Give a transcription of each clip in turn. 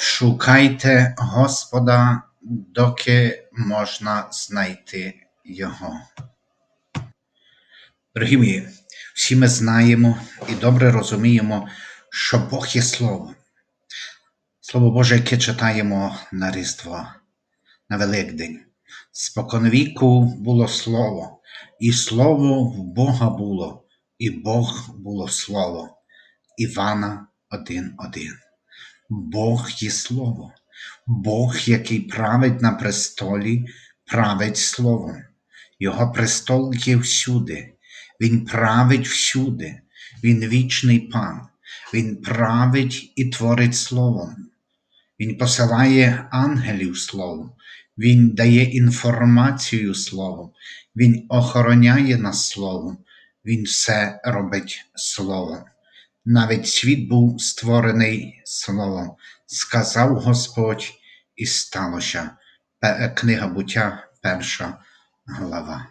Шукайте Господа, доки можна знайти Його. Дорогі мої, всі ми знаємо і добре розуміємо, що Бог є Слово. Слово Боже, яке читаємо на Різдво, на Великдень. Споконвіку було Слово, і Слово в Бога було, і Бог було Слово. Івана 1.1. Бог є Слово, Бог, який править на престолі, править Словом. Його престол є всюди, Він править всюди, Він вічний пан, Він править і творить Словом. Він посилає ангелів Словом, Він дає інформацію Словом, Він охороняє нас Словом, Він все робить Словом. Навіть світ був створений Словом, сказав Господь, і сталося. Книга буття, перша глава.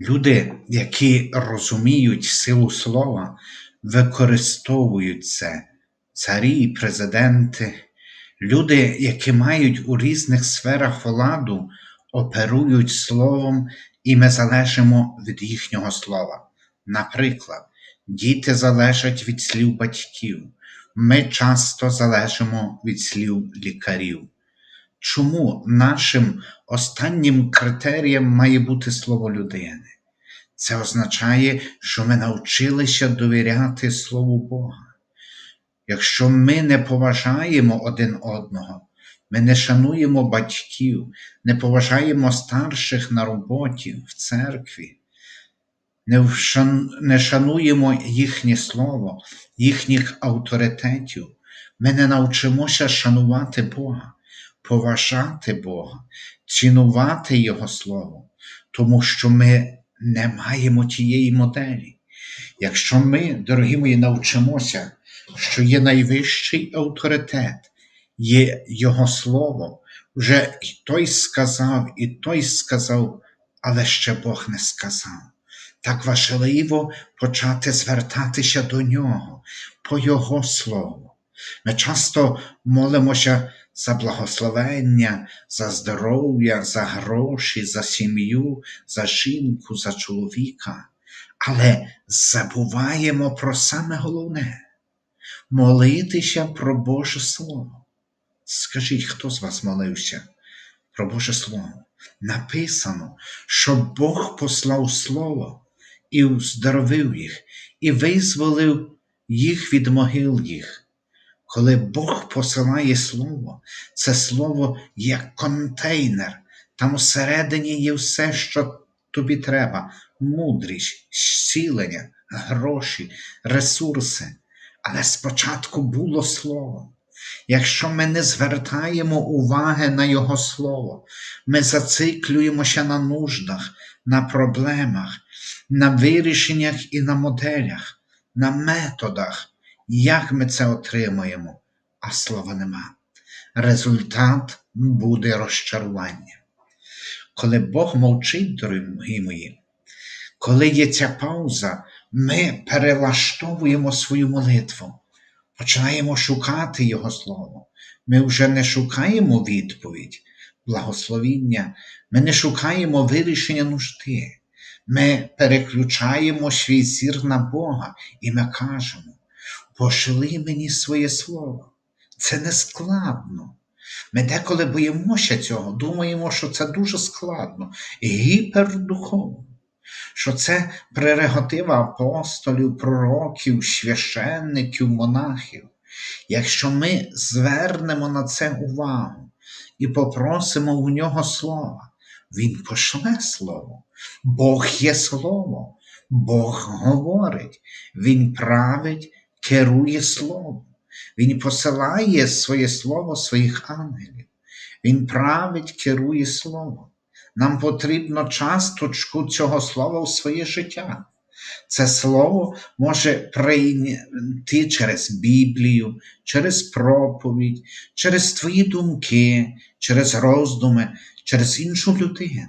Люди, які розуміють силу слова, використовують це. Царі, президенти, люди, які мають у різних сферах владу, оперують словом, і ми залежимо від їхнього слова. Наприклад, діти залежать від слів батьків, ми часто залежимо від слів лікарів. Чому нашим останнім критерієм має бути слово людини? Це означає, що ми навчилися довіряти Слову Бога. Якщо ми не поважаємо один одного, ми не шануємо батьків, не поважаємо старших на роботі, в церкві, не, шануємо їхнє слово, їхніх авторитетів, ми не навчимося шанувати Бога, поважати Бога, цінувати Його Слово, тому що ми не маємо тієї моделі. Якщо ми, дорогі мої, навчимося, що є найвищий авторитет, є Його Слово, вже і той сказав, і той сказав, але ще Бог не сказав. Так важливо почати звертатися до Нього по Його Слову. Ми часто молимося за благословення, за здоров'я, за гроші, за сім'ю, за жінку, за чоловіка, але забуваємо про саме головне молитися про Боже Слово. Скажіть, хто з вас молився про Боже Слово? Написано, що Бог послав Слово і уздоровив їх, і визволив їх від могил їх. Коли Бог посилає Слово, це Слово як контейнер. Там всередині є все, що тобі треба: мудрість, зцілення, гроші, ресурси. Але спочатку було Слово. Якщо ми не звертаємо уваги на Його Слово, ми зациклюємося на нуждах, на проблемах, на вирішеннях і на моделях, на методах, як ми це отримуємо, а слова нема. Результат буде розчарування. Коли Бог мовчить, дорогі мої, коли є ця пауза, ми перелаштовуємо свою молитву, починаємо шукати Його Слово. Ми вже не шукаємо відповідь, благословіння, ми не шукаємо вирішення нужди. Ми переключаємо свій зір на Бога і ми кажемо: пошли мені своє слово. Це не складно. Ми деколи боїмося цього, думаємо, що це дуже складно, гіпердуховно, що це прерогатива апостолів, пророків, священників, монахів. Якщо ми звернемо на це увагу і попросимо у нього слова, Він пошле слово. Бог є слово, Бог говорить, Він править, керує словом. Він посилає своє слово своїх ангелів. Він править, керує словом. Нам потрібно часточку цього слова в своє життя. Це слово може прийти через Біблію, через проповідь, через твої думки, через роздуми, через іншу людину.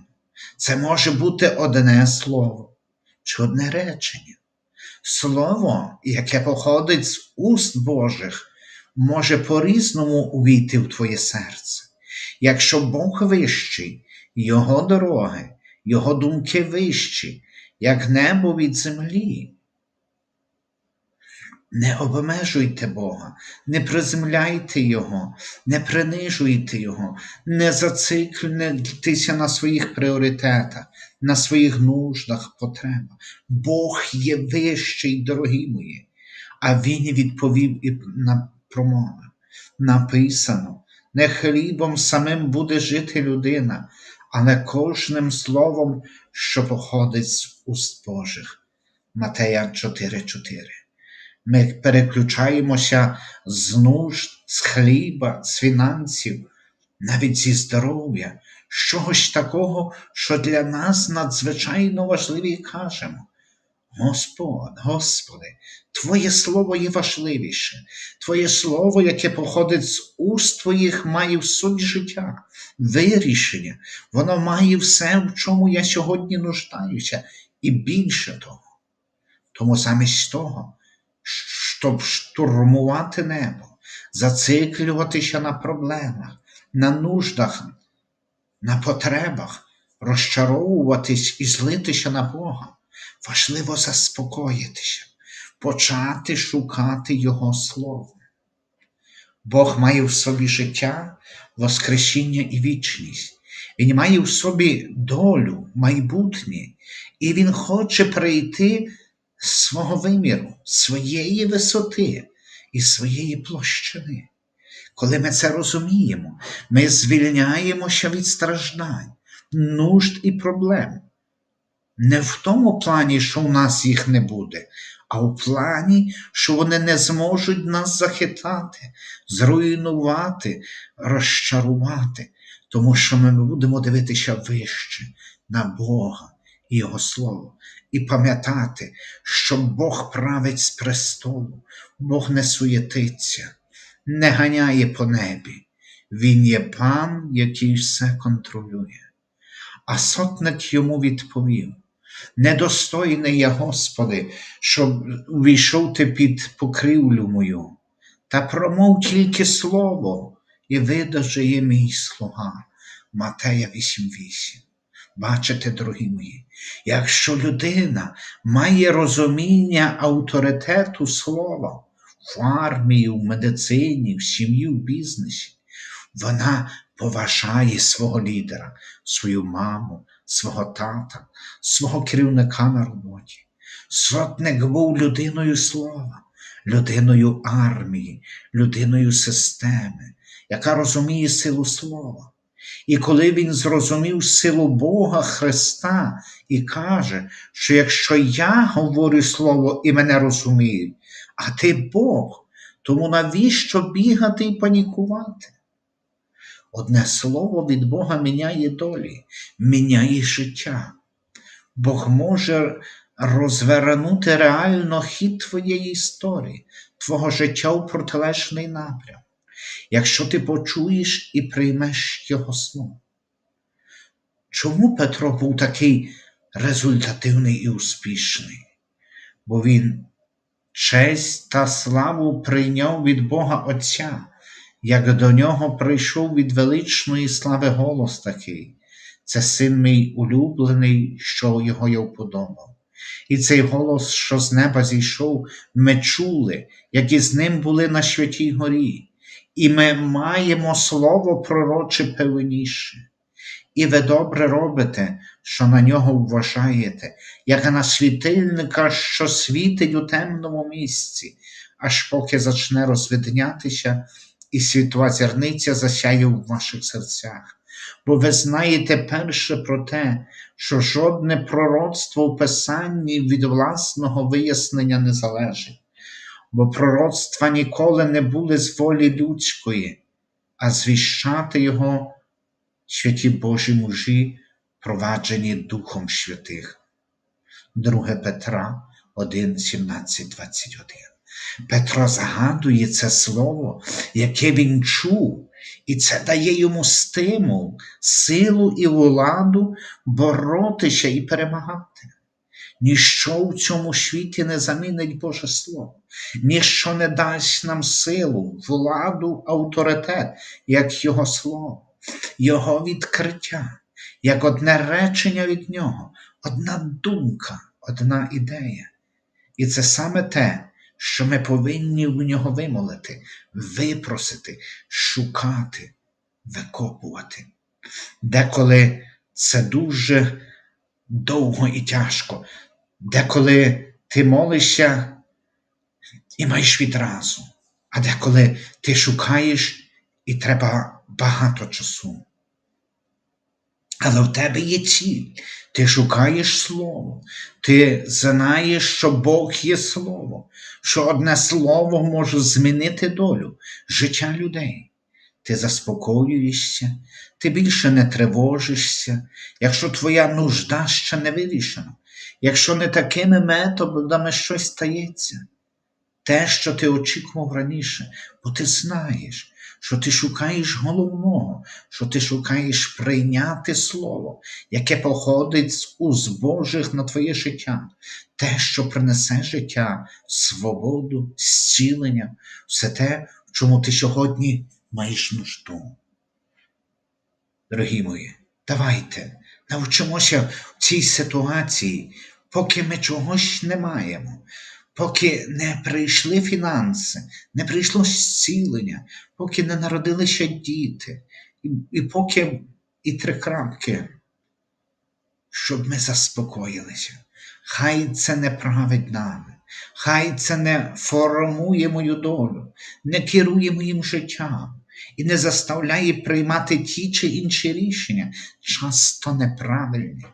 Це може бути одне слово чи одне речення. Слово, яке походить з уст Божих, може по-різному увійти в твоє серце. Якщо Бог вищий, Його дороги, Його думки вищі, як небо від землі. Не обмежуйте Бога, не приземляйте Його, не принижуйте Його, не зациклюйтеся на своїх пріоритетах, на своїх нуждах, потребах. Бог є вищий, дорогі мої, а Він відповів і на промови. Написано, не хлібом самим буде жити людина, але кожним словом, що походить з уст Божих. Матея 4,4 ми переключаємося з нужд, з хліба, з фінансів, навіть зі здоров'я, з чогось такого, що для нас надзвичайно важливе і кажемо. Господь, Господи, Твоє Слово є важливіше, Твоє Слово, яке походить з уст Твоїх, має в суть життя, вирішення, воно має все, в чому я сьогодні нуждаюся, і більше того. Тому замість того, щоб штурмувати небо, зациклюватися на проблемах, на нуждах, на потребах, розчаровуватись і злитися на Бога. Важливо заспокоїтися, почати шукати Його Слово. Бог має в собі життя, Воскресіння і вічність. Він має в собі долю, майбутнє, і Він хоче прийти свого виміру, своєї висоти і своєї площини. Коли ми це розуміємо, ми звільняємося від страждань, нужд і проблем. Не в тому плані, що у нас їх не буде, а в плані, що вони не зможуть нас захитати, зруйнувати, розчарувати, тому що ми будемо дивитися вище на Бога і Його Слово, і пам'ятати, що Бог править з престолу, Бог не суєтиться, не ганяє по небі. Він є пан, який все контролює. А сотник йому відповів: Недостойний я, Господи, щоб увійшов ти під покривлю мою, та промов тільки слово, і видажує мій слуга. Матея 8.8. Бачите, дорогі мої, якщо людина має розуміння авторитету слова в армії, в медицині, в сім'ї, в бізнесі, вона поважає свого лідера, свою маму, свого тата, свого керівника на роботі. Сотник був людиною слова, людиною армії, людиною системи, яка розуміє силу слова. І коли він зрозумів силу Бога Христа і каже, що якщо я говорю Слово і мене розуміють, а ти Бог, тому навіщо бігати і панікувати? Одне слово від Бога міняє долі, міняє життя. Бог може розвернути реально хід твоєї історії, твого життя у протилежний напрям якщо ти почуєш і приймеш Його слово. Чому Петро був такий результативний і успішний? Бо він честь та славу прийняв від Бога Отця, як до нього прийшов від величної слави голос такий. Це син мій улюблений, що його я вподобав. І цей голос, що з неба зійшов, ми чули, як із ним були на святій горі і ми маємо слово пророче певніше. І ви добре робите, що на нього вважаєте, як на світильника, що світить у темному місці, аж поки зачне розвиднятися, і світова зірниця засяє в ваших серцях. Бо ви знаєте перше про те, що жодне пророцтво в Писанні від власного вияснення не залежить бо пророцтва ніколи не були з волі людської, а звіщати його святі Божі мужі, проваджені Духом Святих. 2 Петра 1, 17, 21. Петро згадує це слово, яке він чув, і це дає йому стимул, силу і владу боротися і перемагати. Ніщо в цьому світі не замінить Боже Слово. Ніщо не дасть нам силу, владу, авторитет, як Його Слово, Його відкриття, як одне речення від Нього, одна думка, одна ідея. І це саме те, що ми повинні в нього вимолити, випросити, шукати, викопувати. Деколи це дуже довго і тяжко, деколи ти молишся і маєш відразу, а деколи ти шукаєш і треба багато часу. Але в тебе є ціль, ти шукаєш слово, ти знаєш, що Бог є слово, що одне слово може змінити долю, життя людей. Ти заспокоюєшся, ти більше не тривожишся, якщо твоя нужда ще не вирішена, якщо не такими методами щось стається. Те, що ти очікував раніше, бо ти знаєш, що ти шукаєш головного, що ти шукаєш прийняти слово, яке походить з уст Божих на твоє життя, те, що принесе життя, свободу, зцілення, все те, в чому ти сьогодні маєш нужду. Дорогі мої, давайте навчимося в цій ситуації, поки ми чогось не маємо, поки не прийшли фінанси, не прийшло зцілення, поки не народилися діти, і, і поки і три крапки, щоб ми заспокоїлися. Хай це не править нами, хай це не формує мою долю, не керує моїм життям і не заставляє приймати ті чи інші рішення, часто неправильні.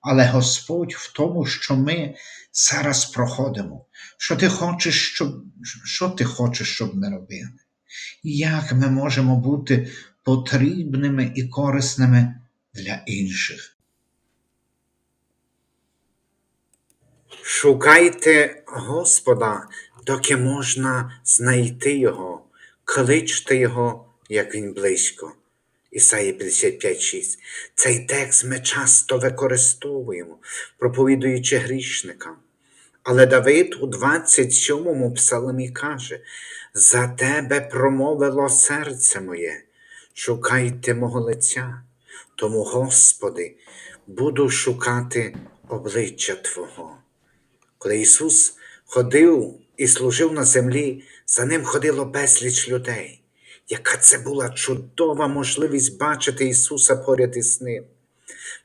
Але Господь в тому, що ми зараз проходимо, що ти хочеш, щоб, що ти хочеш, щоб ми робили? Як ми можемо бути потрібними і корисними для інших? Шукайте Господа, доки можна знайти Його, кличте Його, як Він близько. Ісаї 55,6. Цей текст ми часто використовуємо, проповідуючи грішникам. Але Давид у 27-му псалмі каже: За тебе промовило серце моє, шукайте мого лиця. Тому, Господи, буду шукати обличчя Твого. Коли Ісус ходив і служив на землі, за ним ходило безліч людей. Яка це була чудова можливість бачити Ісуса поряд із ним.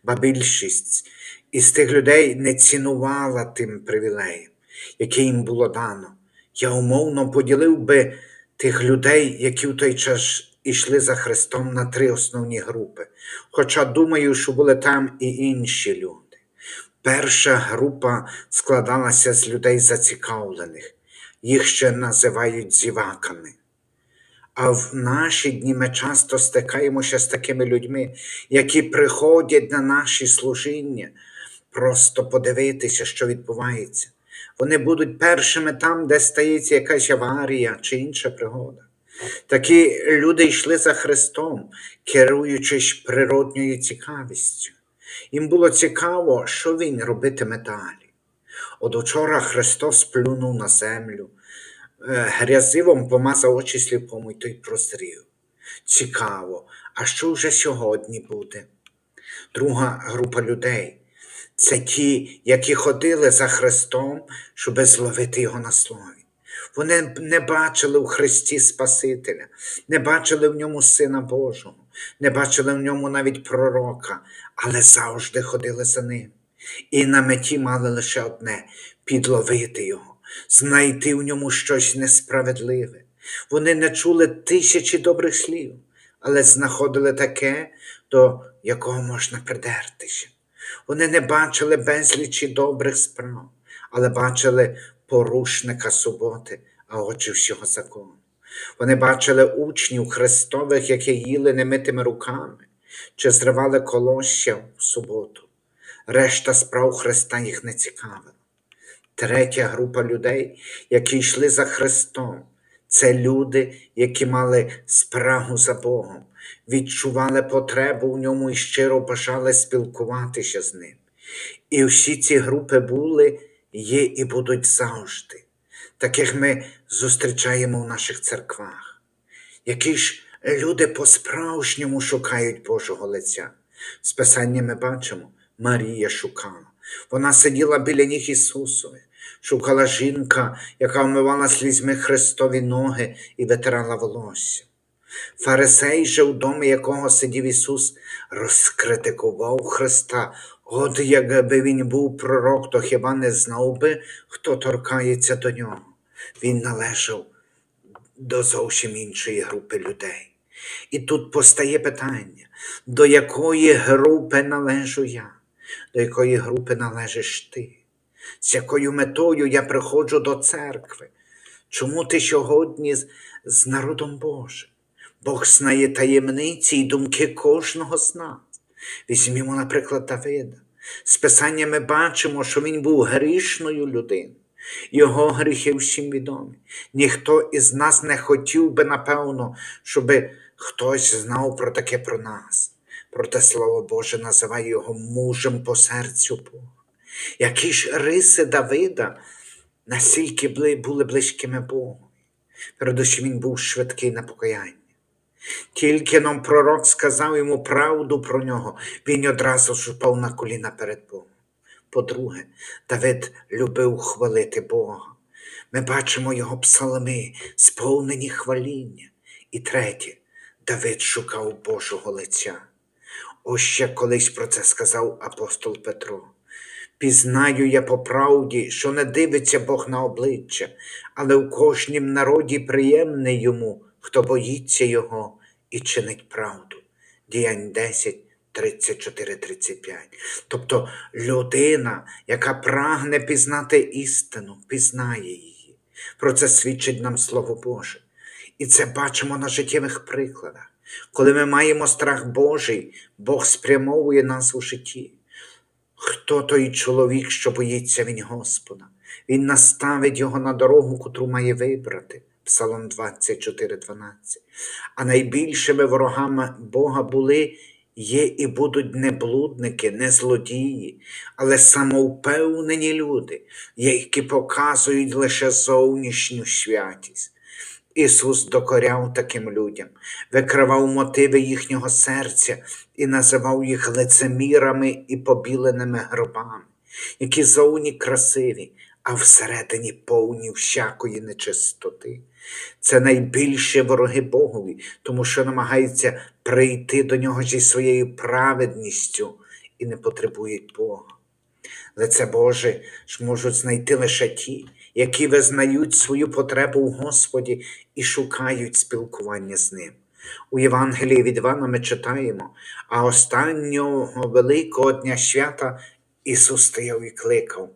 Ба більшість із тих людей не цінувала тим привілеєм, який їм було дано. Я умовно поділив би тих людей, які в той час ішли за Христом на три основні групи. Хоча думаю, що були там і інші люди. Перша група складалася з людей зацікавлених, їх ще називають зіваками. А в наші дні ми часто стикаємося з такими людьми, які приходять на наші служіння, просто подивитися, що відбувається. Вони будуть першими там, де стається якась аварія чи інша пригода. Такі люди йшли за Христом, керуючись природньою цікавістю. Їм було цікаво, що Він робитиме далі. От учора Христос плюнув на землю, грязивом помазав очі сліпому й той прозрів. Цікаво, а що вже сьогодні буде? Друга група людей це ті, які ходили за Христом, щоб зловити Його на слові. Вони не бачили у Христі Спасителя, не бачили в ньому Сина Божого, не бачили в ньому навіть пророка, але завжди ходили за ним. І на меті мали лише одне підловити його, знайти в ньому щось несправедливе. Вони не чули тисячі добрих слів, але знаходили таке, до якого можна придертися. Вони не бачили безлічі добрих справ, але бачили порушника суботи, а отже всього закону. Вони бачили учнів Христових, які їли немитими руками чи зривали колосся в суботу. Решта справ Христа їх не цікавила. Третя група людей, які йшли за Христом, це люди, які мали спрагу за Богом, відчували потребу в ньому і щиро бажали спілкуватися з ним. І всі ці групи були, є і будуть завжди. таких ми зустрічаємо в наших церквах. Які ж люди по-справжньому шукають Божого лиця. З Писання ми бачимо, Марія шукала. Вона сиділа біля ніг Ісусових, шукала жінка, яка вмивала слізьми Христові ноги і витирала волосся. Фарисей же, у домі якого сидів Ісус, розкритикував Христа. От якби він був пророк, то хіба не знав би, хто торкається до нього? Він належав до зовсім іншої групи людей. І тут постає питання, до якої групи належу я, до якої групи належиш ти, з якою метою я приходжу до церкви. Чому ти сьогодні з, народом Божим? Бог знає таємниці і думки кожного з нас. Візьмімо, наприклад, Давида. З Писання ми бачимо, що він був грішною людиною. Його гріхи всім відомі. Ніхто із нас не хотів би, напевно, щоб хтось знав про таке про нас. Проте Слово Боже називає його мужем по серцю Бога. Які ж риси Давида настільки були близькими Богу. Передусім він був швидкий на покаяння. Тільки нам пророк сказав йому правду про нього, він одразу ж упав на коліна перед Богом. По-друге, Давид любив хвалити Бога. Ми бачимо його псалми, сповнені хваління. І третє, Давид шукав Божого лиця. Ось ще колись про це сказав апостол Петро. Пізнаю я по правді, що не дивиться Бог на обличчя, але в кожнім народі приємний йому, хто боїться його і чинить правду. Діянь 10, 34, 35. Тобто людина, яка прагне пізнати істину, пізнає її. Про це свідчить нам Слово Боже. І це бачимо на життєвих прикладах. Коли ми маємо страх Божий, Бог спрямовує нас у житті. Хто той чоловік, що боїться він Господа? Він наставить його на дорогу, котру має вибрати. Псалом 24, 12. А найбільшими ворогами Бога були, є і будуть не блудники, не злодії, але самовпевнені люди, які показують лише зовнішню святість. Ісус докоряв таким людям, викривав мотиви їхнього серця і називав їх лицемірами і побіленими гробами, які зовні красиві, а всередині повні всякої нечистоти. Це найбільші вороги Богові, тому що намагаються прийти до нього зі своєю праведністю і не потребують Бога. Лице Боже ж можуть знайти лише ті, які визнають свою потребу в Господі і шукають спілкування з Ним. У Євангелії від Івана ми читаємо, а останнього великого дня свята Ісус стояв і кликав.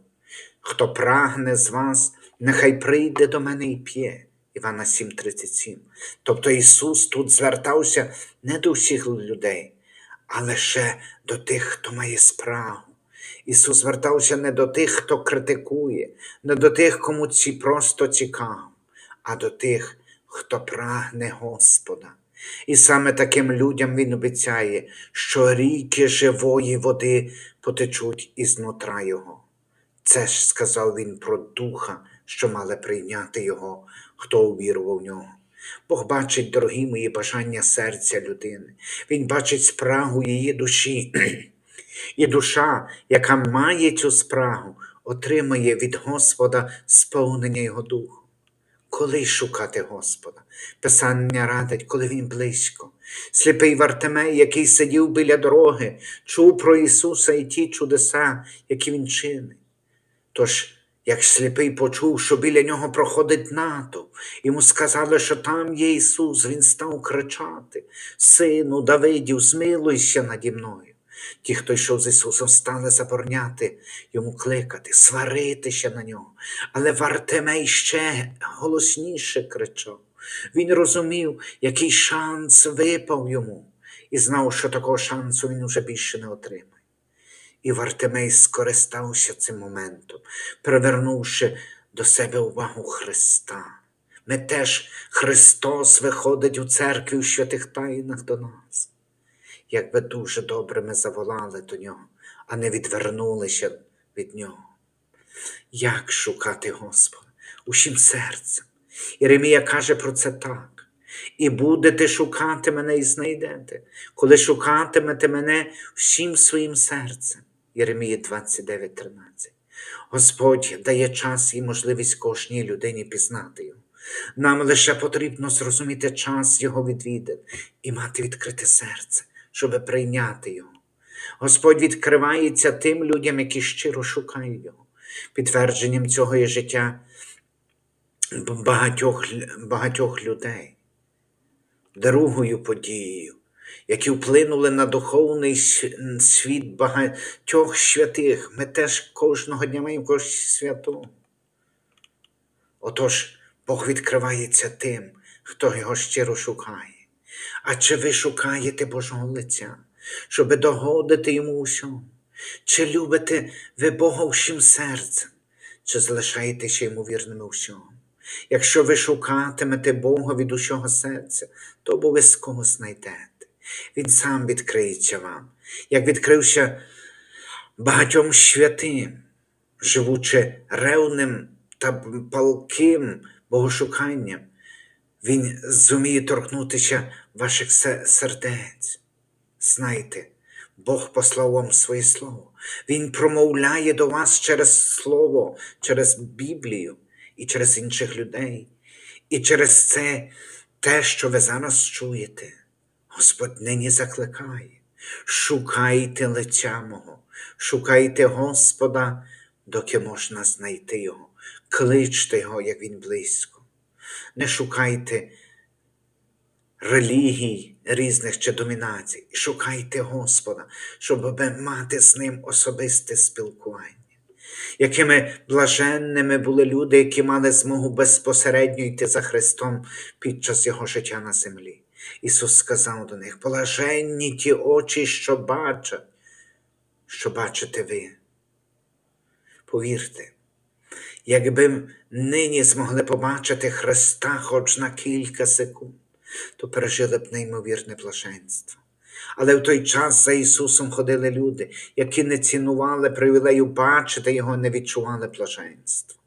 Хто прагне з вас, нехай прийде до мене і п'є. Івана 7:37. Тобто Ісус тут звертався не до всіх людей, а лише до тих, хто має спрагу. Ісус звертався не до тих, хто критикує, не до тих, кому ці просто цікаво, а до тих, хто прагне Господа. І саме таким людям Він обіцяє, що ріки живої води потечуть із нутра Його. Це ж сказав він про духа, що мали прийняти його, хто увірував в нього. Бог бачить, дорогі мої бажання серця людини. Він бачить спрагу її душі. І душа, яка має цю спрагу, отримає від Господа сповнення Його духу. Коли шукати Господа? Писання радить, коли Він близько. Сліпий Вартимей, який сидів біля дороги, чув про Ісуса і ті чудеса, які Він чинить. Тож, як сліпий почув, що біля нього проходить натовп, йому сказали, що там є Ісус, він став кричати: Сину Давидів, змилуйся наді мною. Ті, хто йшов з Ісусом, стали забороняти йому кликати, сваритися на нього. Але Вартимей ще голосніше кричав. Він розумів, який шанс випав йому, і знав, що такого шансу він уже більше не отримає. І Вартимей скористався цим моментом, привернувши до себе увагу Христа. Ми теж Христос виходить у церкві у святих тайнах до нас. Якби дуже добре ми заволали до нього, а не відвернулися від нього. Як шукати Господа? усім серцем. Єремія каже про це так. І будете шукати мене і знайдете, коли шукатимете мене всім своїм серцем. Єремія 29.13. Господь дає час і можливість кожній людині пізнати його. Нам лише потрібно зрозуміти час Його відвідин і мати відкрите серце, щоб прийняти Його. Господь відкривається тим людям, які щиро шукають Його. Підтвердженням цього є життя багатьох, багатьох людей. Другою подією, які вплинули на духовний світ багатьох святих. Ми теж кожного дня маємо когось святого. Отож, Бог відкривається тим, хто його щиро шукає. А чи ви шукаєте Божого лиця, щоб догодити йому у всьому? Чи любите ви Бога всім серцем, чи залишаєтеся йому вірними у всьому? Якщо ви шукатимете Бога від усього серця, то обов'язково знайдете. Він сам відкриється вам, як відкрився багатьом святим, живучи ревним та палким богошуканням, він зуміє торкнутися ваших сердець. Знайте, Бог послав вам своє слово. Він промовляє до вас через Слово, через Біблію і через інших людей. І через це те, що ви зараз чуєте, Господь нині закликає. Шукайте лиця мого, шукайте Господа, доки можна знайти Його. Кличте Його, як Він близько. Не шукайте релігій різних чи домінацій. Шукайте Господа, щоб мати з ним особисте спілкування. Якими блаженними були люди, які мали змогу безпосередньо йти за Христом під час Його життя на землі. Ісус сказав до них: блаженні ті очі, що бачать, що бачите ви. Повірте, якби нині змогли побачити Христа хоч на кілька секунд, то пережили б неймовірне блаженство. Але в той час за Ісусом ходили люди, які не цінували привілею бачити Його, не відчували блаженства.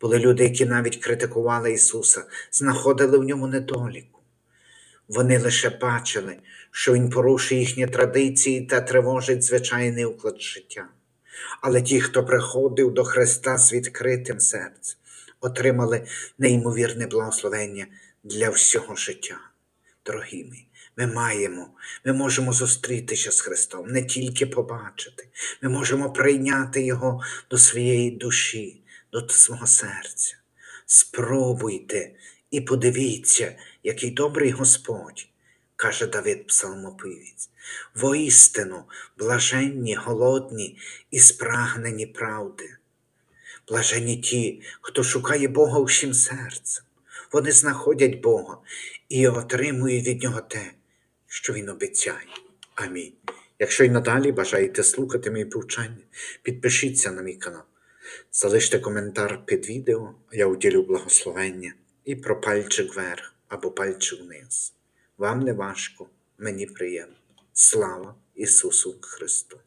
Були люди, які навіть критикували Ісуса, знаходили в ньому недоліку. Вони лише бачили, що Він порушує їхні традиції та тривожить звичайний уклад життя. Але ті, хто приходив до Христа з відкритим серцем, отримали неймовірне благословення для всього життя. Дорогі мої, ми маємо, ми можемо зустрітися з Христом, не тільки побачити, ми можемо прийняти Його до своєї душі, до свого серця. Спробуйте і подивіться, який добрий Господь, каже Давид Псалмопивець. Воістину, блаженні, голодні і спрагнені правди. Блаженні ті, хто шукає Бога усім серцем. Вони знаходять Бога і отримують від Нього те, що Він обіцяє. Амінь. Якщо й надалі бажаєте слухати мої повчання, підпишіться на мій канал, залиште коментар під відео, я уділю благословення і про пальчик вверх або пальчик вниз. Вам не важко, мені приємно. Слава Ісусу Христу!